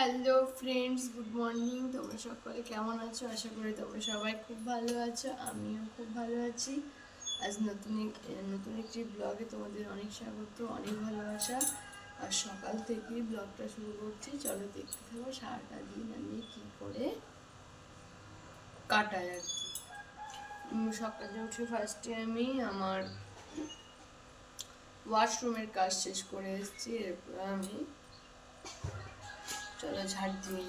Hello friends good morning তোমরা সকলে কেমন আছো? আশা করি তোমরা সবাই খুব ভালো আছো। আমিও খুব ভালো আছি। আজ নতুন নতুন একটি ব্লগে তোমাদের অনেক স্বাগত, অনেক ভালোবাসা। আর সকাল থেকেই ব্লগটা শুরু করছি। চলো দেখতে থাকো সারাটা দিন আমি কী করে কাটাই আর কি। সকালে উঠে ফার্স্টে আমি আমার ওয়াশরুমের কাজ শেষ করে এসেছি। এরপর আমি চলো ঝাড় দিই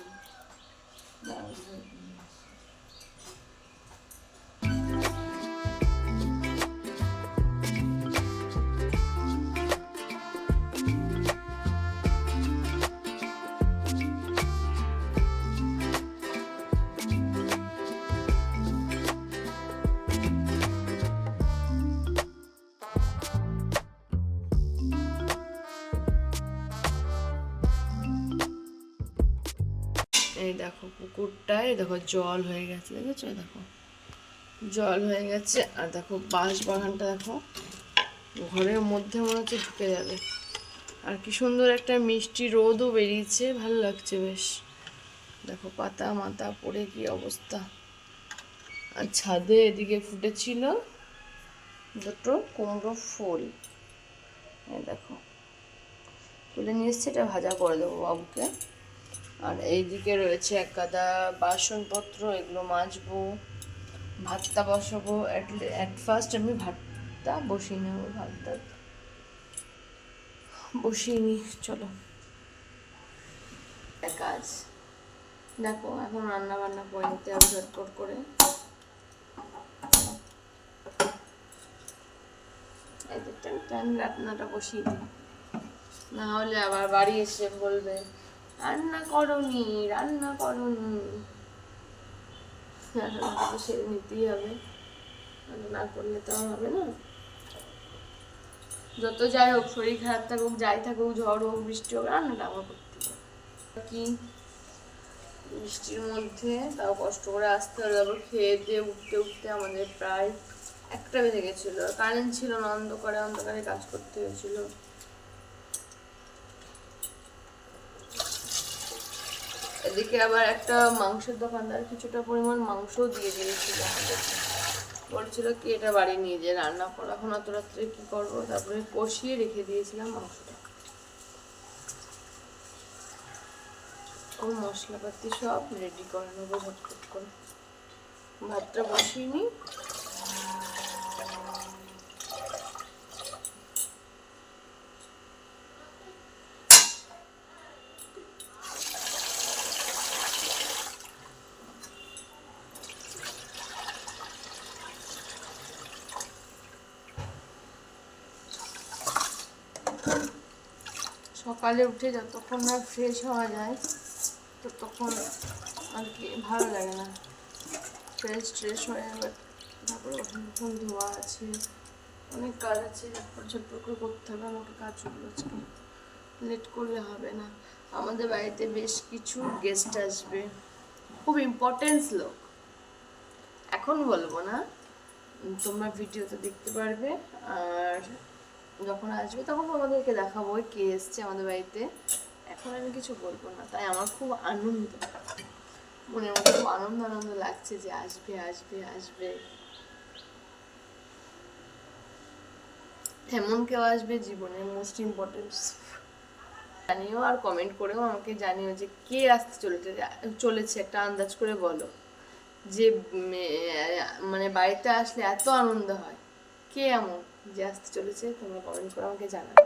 এই দেখো পুকুরটায় দেখো জল হয়ে গেছে, দেখেছ? দেখো, জল হয়ে গেছে। আর দেখো বাঁশ বাগানটা দেখো, ঘরের মধ্যে মনে হচ্ছে ঢুকে যাবে। আর কি সুন্দর একটা মিষ্টি রোদও বেরিয়েছে, ভালো লাগছে বেশ। দেখো পাতা মাথা পড়ে কি অবস্থা। আর ছাদে এদিকে ফুটেছিল দুটো কুমড়ো ফুল। দেখো, তুলে নিয়ে এসছি, এটা ভাজা করে দেবো বাবুকে। আর এইদিকে রয়েছে এক গাদা বাসনপত্র, এগুলো মাজবো, ভাতটা বসাবো। অ্যাট ফার্স্ট আমি ভাতটা বসিয়ে নেব, ভাতটা বসিয়ে নি, চলো। কাজ, দেখো এখন রান্না বান্না করে নিতে হবে ঝটপট করে। টান রান্নাটা বসিয়ে দিই। না হলে আবার বাড়ি এসে বলবে রান্না করনি রান্না করনি। রান্নাটা তো সেরে নিতেই হবে। না করলে তো হবে না। যত যাই হোক, শরীর খারাপ থাকুক, যাই থাকুক, ঝড় হোক, বৃষ্টি হোক, রান্নাটা আমার করতে কি? বৃষ্টির মধ্যে তাও কষ্ট করে আসতে হলো তারপর খেয়ে দিয়ে উঠতে উঠতে আমাদের প্রায় একটা বেজে গেছিল। কারেন্ট ছিল না, অন্ধকারে অন্ধকারে কাজ করতে হয়েছিল। এদিকে আবার একটা মাংসের দোকানদার কিছুটা পরিমাণ মাংসও দিয়ে দিয়েছিল বলছিল কি, এটা বাড়ি নিয়ে যে রান্না করো। এখন অত রাত্রে কি করব? তারপরে কষিয়ে রেখে দিয়েছিলাম মাংসটা। ও মশলাপাতি সব রেডি করে নেব ঝটফট করে। ভাতটা বসিয়ে নিই। সকালে উঠে যতক্ষণ না ফ্রেশ হওয়া যায়, ততক্ষণ আর কি ভালো লাগে না। ফ্রেশ ট্রেশ হয়ে এবার তারপরে ওখানে ধোয়া আছে, অনেক কাজ আছে। ঝটপট ঝটপট করে করতে হবে, আমাকে কাজগুলো লেট করলে হবে না। আমাদের বাড়িতে বেশ কিছু গেস্ট আসবে। খুব ইম্পর্টেন্স লোক। এখন বলব না। তোমরা ভিডিওতে দেখতে পারবে। আর যখন আসবে তখন তোমাদেরকে দেখাবো কে এসছে আমাদের বাড়িতে। এখন আমি কিছু বলব না, তাই আমার খুব আনন্দ, মনের মধ্যে খুব আনন্দ আনন্দ লাগছে যে আসবে আসবে আসবে। এমন কেউ আসবে জীবনের মোস্ট ইম্পর্টেন্ট জানিও আর কমেন্ট করেও আমাকে জানিও যে কে আসতে চলেছে চলেছে, একটা আন্দাজ করে বলো। যে মানে বাড়িতে আসলে এত আনন্দ হয়, কে এমন? যে আসতে চলেছে, তোমরা কমেন্ট করে আমাকে জানাবে।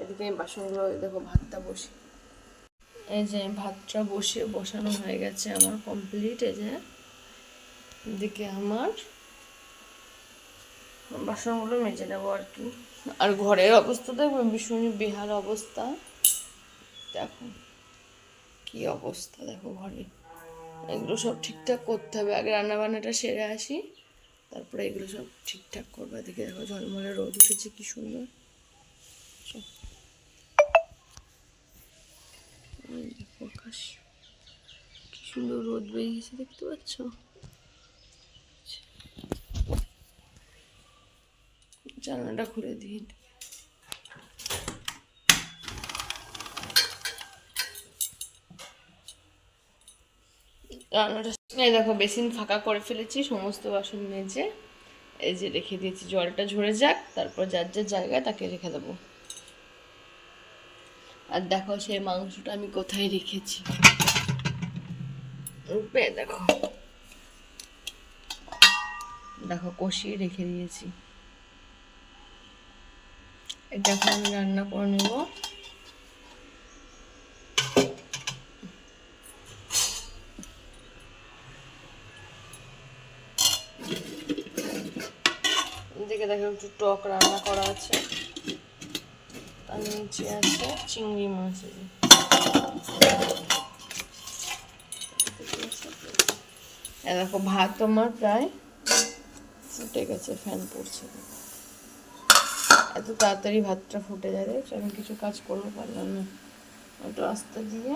এদিকে আমি বাসনগুলো দেখো, ভাতটা বসি। এই যে ভাতটা বসে, বসানো হয়ে গেছে আমার কমপ্লিট এই যে এদিকে আমার বাসনগুলো মেজে নেব আর কি। আর ঘরের অবস্থা দেখব ভীষণই বেহাল অবস্থা। দেখো কি অবস্থা, দেখো ঘরে। এগুলো সব ঠিকঠাক করতে হবে, আগে রান্না বান্নাটা সেরে আসি। তারপরে এগুলো সব ঠিকঠাক করব। এদিকে দেখো ঝলমলে রোদ উঠেছে, কি সুন্দর। কি সুন্দর রোদ বেরিয়েছে দেখতে পাচ্ছ? জানলাটা খুলে দিই। রান্নাটা এই দেখো, বেসিন ফাঁকা করে ফেলেছি, সমস্ত বাসন মেজে। এই যে রেখে দিয়েছি, জলটা ঝরে যাক, তারপর যার যার জায়গায় তাকে রেখে দেবো। আর দেখো, সেই মাংসটা আমি কোথায় রেখেছি। দেখো। দেখো, কষিয়ে রেখে দিয়েছি। এটা এখন আমি রান্না করে নেব এদিকে দেখো একটু টক রান্না করা আছে। তার নিচে আছে চিংড়ি মাছ। দেখো ভাত আমার প্রায় ফুটে গেছে, ফ্যান পড়ছে। এত তাড়াতাড়ি ভাতটা ফুটে যাবে আমি কিছু কাজ করতে পারলাম না। একটু আস্তে দিয়ে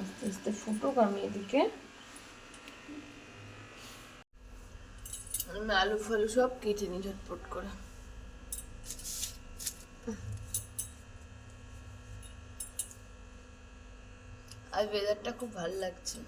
আস্তে আস্তে ফুটুক আমি এদিকে। আমি আলু ফালু সব কেটে নিই ঝটপট করে। আর ওয়েদারটা খুব ভালো লাগছে।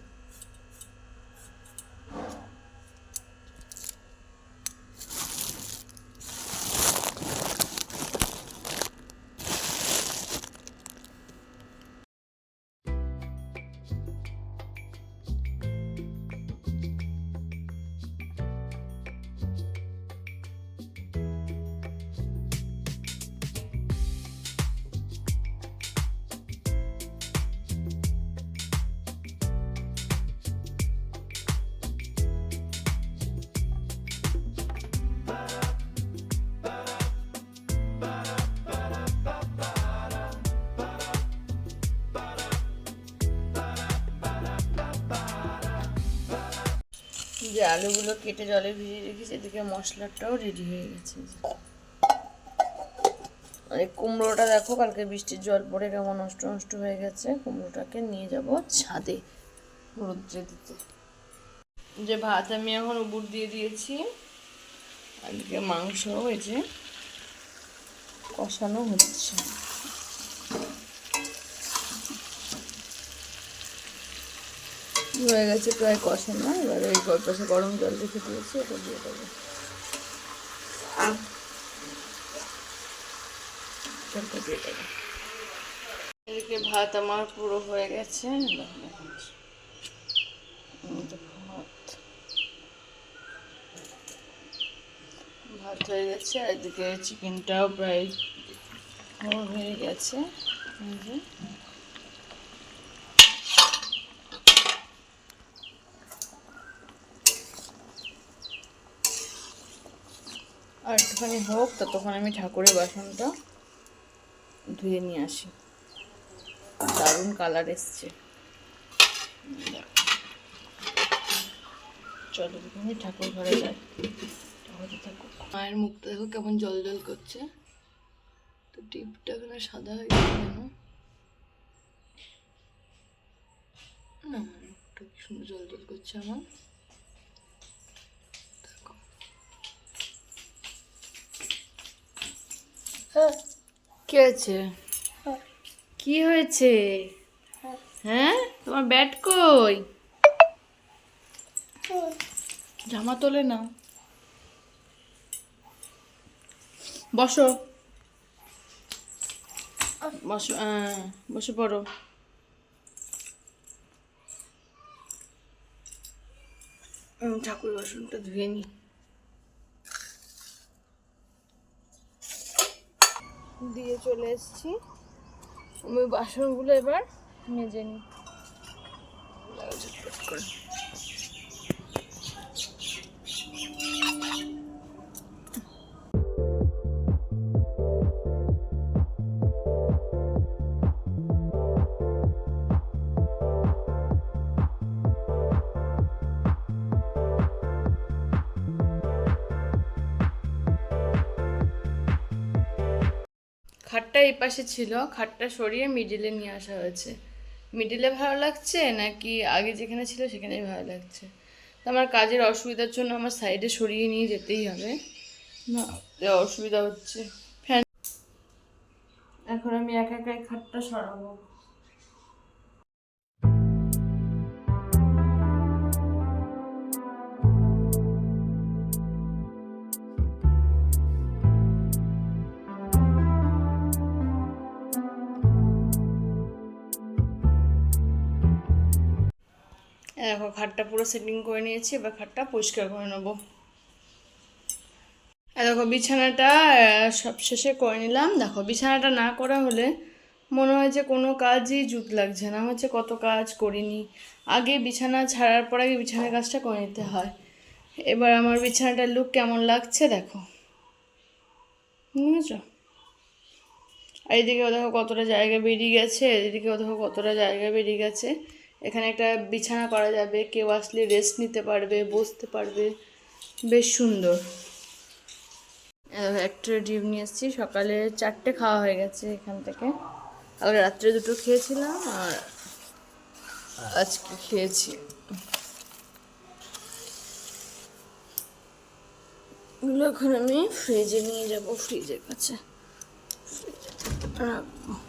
যে আলুগুলো কেটে জলে ভিজিয়ে রেখেছি, এদিকে মশলাটাও রেডি হয়ে গেছে। আর এই কুমড়োটা দেখো, কালকে বৃষ্টির জল পড়ে কেমন নষ্ট নষ্ট হয়ে গেছে। কুমড়োটাকে নিয়ে যাব ছাদে রোদ্রে দিতে। যে ভাত আমি এখন উবুর দিয়ে দিয়েছি এদিকে মাংস এই যে কষানো হচ্ছে। হয়ে গেছে প্রায় কষানো। এবার এই পাশে গরম জল রেখে দিয়েছি, এটা দিয়ে দেবো। দিয়ে দেবো। এদিকে ভাত আমার পুরো হয়ে গেছে। ভাত। হয়ে গেছে এদিকে চিকেনটাও প্রায় হয়ে গেছে। আর একটুখানি হোক, ততক্ষণ আমি ঠাকুরের বাসনটা ধুয়ে নিয়ে আসি। দারুণ কালার এসছে। চলো তুমি ঠাকুর ঘরে যাই। মায়ের মুখটা দেখো কেমন জল জল করছে। তো টিপটা এখানে সাদা হয়ে গেছে কেন? না, মুখটা কি সুন্দর জল জল করছে আমার। কি হয়েছে? কি হয়েছে? হ্যাঁ? তোমার ব্যাট কই? জামা তোলে না। বসো। বসো বসে পড়ো। ঠাকুর বাসনটা ধুয়ে নি। দিয়ে চলে এসেছি। আমি বাসনগুলো এবার মেজে নিই। খাটটা এই পাশে ছিল, খাটটা সরিয়ে মিডিলে নিয়ে আসা হয়েছে। মিডিলে ভালো লাগছে নাকি আগে যেখানে ছিল সেখানেই ভালো লাগছে? তো আমার কাজের অসুবিধার জন্য আমার সাইডে সরিয়ে নিয়ে যেতেই হবে। না অসুবিধা হচ্ছে। ফ্যান এখন আমি একা একাই খাটটা সরাবো। দেখো খাটটা পুরো সেটিং করে নিয়েছি, এবার খাটটা পরিষ্কার করে নেব। দেখো বিছানাটা সব শেষে করে নিলাম। দেখো বিছানাটা না করা হলে মনে হয় যে কোনো কাজই জুত লাগছে না হচ্ছে কত কাজ করিনি। আগে বিছানা ছাড়ার পর আগে বিছানার কাজটা করে নিতে হয়। এবার আমার বিছানাটার লুক কেমন লাগছে দেখো। বুঝেছ আর এদিকেও দেখো কতটা জায়গা বেরিয়ে গেছে, এদিকেও দেখো কতটা জায়গা বেরিয়ে গেছে। এখানে একটা বিছানা করা যাবে, কেউ আসলে রেস্ট নিতে পারবে, বসতে পারবে। বেশ সুন্দর। একটা ডিম নিয়ে এসেছি। সকালে চারটে খাওয়া হয়ে গেছে এখান থেকে। কালকে রাত্রে দুটো খেয়েছিলাম আর আজকে খেয়েছি। এগুলো এখন আমি ফ্রিজে নিয়ে যাব। ফ্রিজের কাছে। রাখব।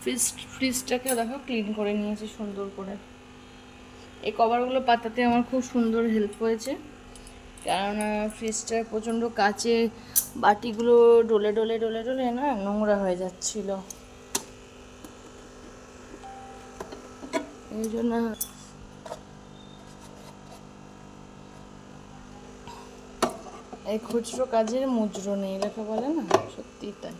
ফ্রিজ ফ্রিজটাকে দেখো ক্লিন করে নিয়েছি সুন্দর করে। এই কভারগুলো পাতাতে আমার খুব সুন্দর হেল্প হয়েছে। কেননা ফ্রিজটা প্রচণ্ড কাচে বাটিগুলো ডলে ডলে ডলে ডলে না নোংরা হয়ে যাচ্ছিল। এই জন্য এই খুচরো কাজের মুজরো নেই, লেখা বলে না? সত্যি তাই।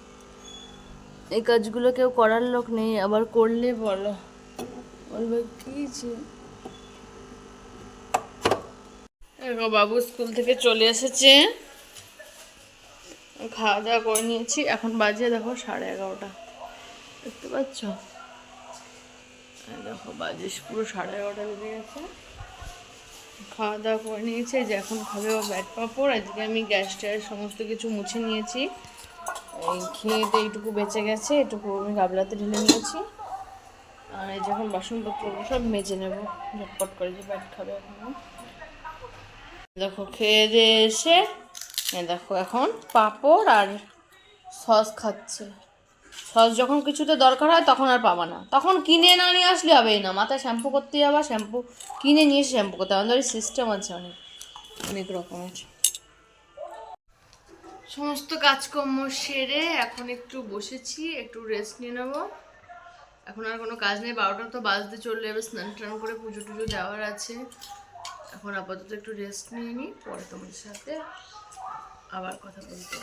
এই কাজগুলো কেউ করার লোক নেই, আবার করলে বলো। বলবে, কি বাবু স্কুল থেকে চলে এসেছে। খাওয়া দাওয়া করে নিয়েছি। এখন বাজে দেখো সাড়ে এগারোটা। দেখতে পাচ্ছ? দেখো, বাজে পুরো সাড়ে এগারোটা বেজে গেছে। খাওয়া দাওয়া করে নিয়েছি। যে এখন খাবে ব্যাট পাপড় আজকে আমি গ্যাস ট্যাস সমস্ত কিছু মুছে নিয়েছি। এই খেয়েতে এইটুকু বেঁচে গেছে, এটুকু আমি গাবলাতে ঢেলে নিয়েছি। আর এই যখন বাসনপত্রগুলো সব মেজে নেব, ঝটপট করে যে ব্যাট খাবে এখন দেখো, খেয়ে দিয়ে এসে দেখো এখন পাঁপড় আর সস খাচ্ছে। সস যখন কিছুতে দরকার হয় তখন আর পাবা না। তখন কিনে না নিয়ে আসলে হবেই না। মাথায় শ্যাম্পু করতে যাবা, শ্যাম্পু কিনে নিয়ে এসে শ্যাম্পু করতে আমাদের সিস্টেম আছে অনেক অনেক রকমের। সমস্ত কাজকর্ম সেরে এখন একটু বসেছি, একটু রেস্ট নিয়ে নেব। এখন আর কোনো কাজ নেই, বারোটা তো বাজতে চললে এবার স্নান টান করে পুজো টুজো দেওয়ার আছে। এখন আপাতত একটু রেস্ট নিয়ে নিই, পরে তোমার সাথে আবার কথা বলতে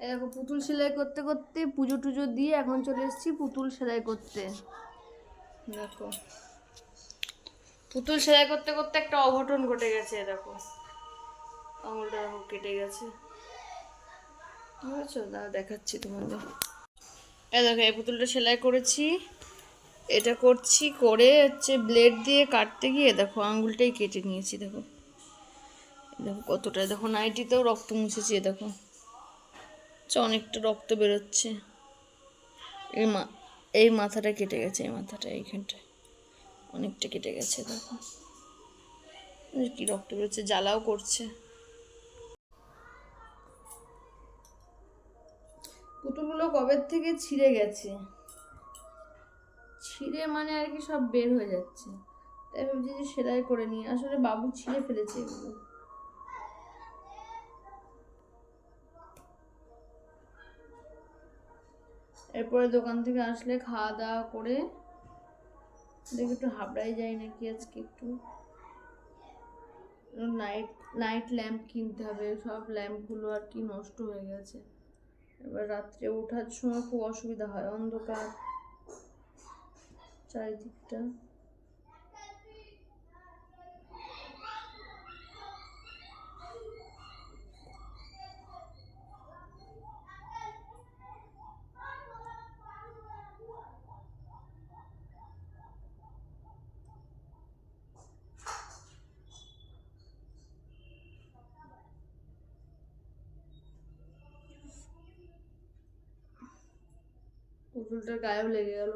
দেখো, পুতুল সেলাই করতে করতে পুজো টুজো দিয়ে এখন চলে এসেছি পুতুল সেলাই করতে। দেখো। পুতুল সেলাই করতে করতে একটা অঘটন ঘটে গেছে দেখো। আঙুলটা দেখো কেটে গেছে। বুঝেছ দাঁড়া দেখাচ্ছি তোমাদের। এই দেখো, এই পুতুলটা সেলাই করেছি। এটা করছি করে হচ্ছে ব্লেড দিয়ে কাটতে গিয়ে দেখো আঙুলটাই কেটে নিয়েছি, দেখো। দেখো কতটা, দেখো নাইটিতেও রক্ত মুছেছি দেখো। অনেকটা রক্ত বেরোচ্ছে। এই মা, এই মাথাটা কেটে গেছে, এই মাথাটা, এইখানটায়। অনেকটা কেটে গেছে, দেখো। কি রক্ত বেরোচ্ছে, জ্বালাও করছে। পুতুলগুলো কবে থেকে ছিঁড়ে গেছে? ছিঁড়ে মানে আর কি সব বের হয়ে যাচ্ছে। তাই ভাবছি যে সেলাই করে নিই। আসলে বাবু ছিঁড়ে ফেলেছে এগুলো। এরপরে দোকান থেকে আসলে খাওয়া দাওয়া করে দেখি একটু হাবড়াই যাই নাকি আজকে একটু। নাইট নাইট ল্যাম্প কিনতে হবে, সব ল্যাম্পগুলো আর কি নষ্ট হয়ে গেছে। এবার রাত্রে ওঠার সময় খুব অসুবিধা হয়, অন্ধকার চারিদিকটা। পুতুলটার গায়েও লেগে গেল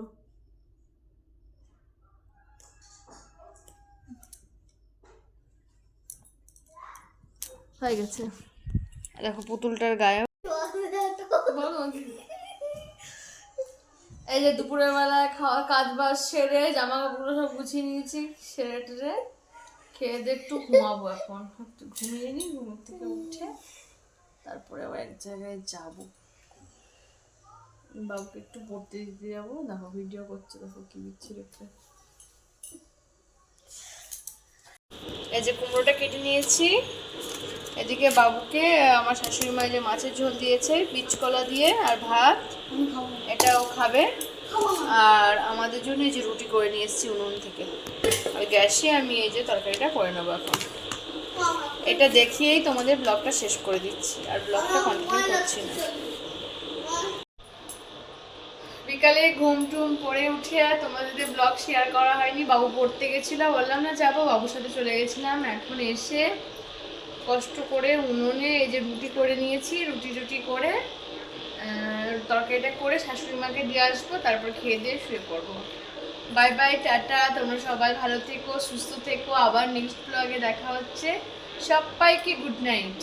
হয়ে গেছে দেখো পুতুলটার গায়ে এই যে দুপুরের বেলায় খাওয়া কাজ বাজ সেরে জামা কাপড় সব গুছিয়ে নিয়েছি সেরে টেরে খেয়ে দিয়ে একটু ঘুমাবো এখন একটু ঘুমিয়ে নিই ঘুম থেকে উঠে তারপরে আবার এক জায়গায় যাব বাবুকে একটু পড়তে দিতে যাব দেখো ভিডিও করছে দেখো কি দিচ্ছি রেখে এই যে কুমড়োটা কেটে নিয়েছি। এদিকে বাবুকে আমার শাশুড়ি মা যে মাছের ঝোল দিয়েছে কলা দিয়ে আর ভাত এটাও খাবে। আর আমাদের জন্য এই যে রুটি করে নিয়ে এসেছি উনুন থেকে। আর গ্যাসে আমি এই যে তরকারিটা করে নেব এখন। এটা দেখিয়েই তোমাদের ব্লগটা শেষ করে দিচ্ছি। আর ব্লগটা কন্টিনিউ করছি না। বিকালে ঘুম টুম পড়ে উঠে আর তোমাদের ব্লগ শেয়ার করা হয়নি। বাবু পড়তে গেছিল। বললাম, না, যাব। বাবুর সাথে চলে গেছিলাম। এখন এসে কষ্ট করে উনুনে এই যে রুটি করে নিয়েছি। রুটি রুটি করে তরকারিটা করে শাশুড়ি মাকে দিয়ে আসব। তারপর খেয়ে দিয়ে শুয়ে পড়ব। Bye bye, tata. তোমরা সবাই ভালো থেকো, সুস্থ থেকো। আবার নেক্সট ব্লগে দেখা হচ্ছে। সবাইকে গুড নাইট